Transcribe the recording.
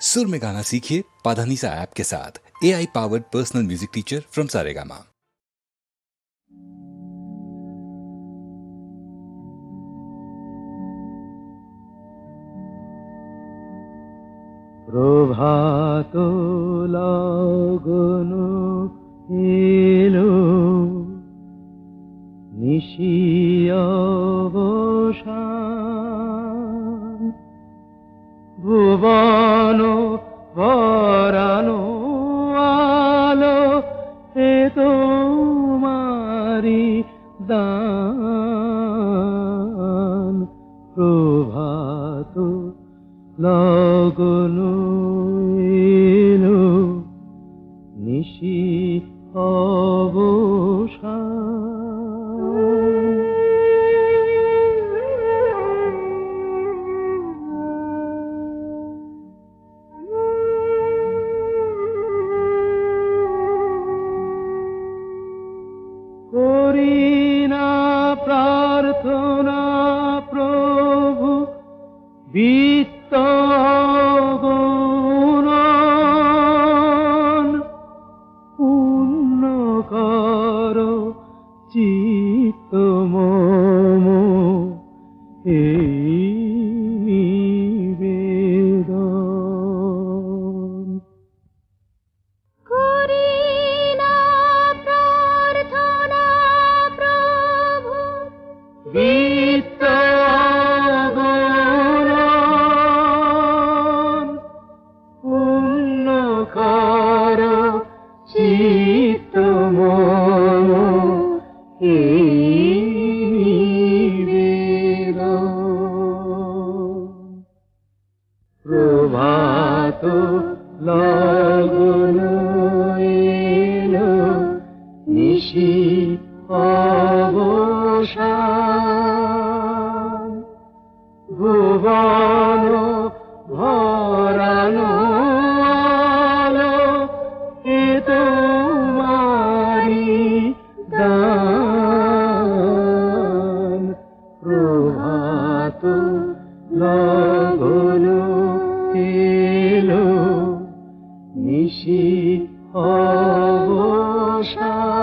सुर में गाना सीखिए पाधानीसा ऐप के साथ A I powered personal music teacher from Saregama প্রভাত লগন এলো নিশিয়বসান ভুবন বরানো আলো এ তোমারি দান। প্রভাত লগন নিশি প্রার্থনা প্রভু বিত্ত পূর্ণ কর চিত্ত মম এই কর চিত্ত নিবেদন। প্রভাত লগন নিশি অবসান ভুবন প্রাণ প্রভাত লগন এলো নিশি অবসান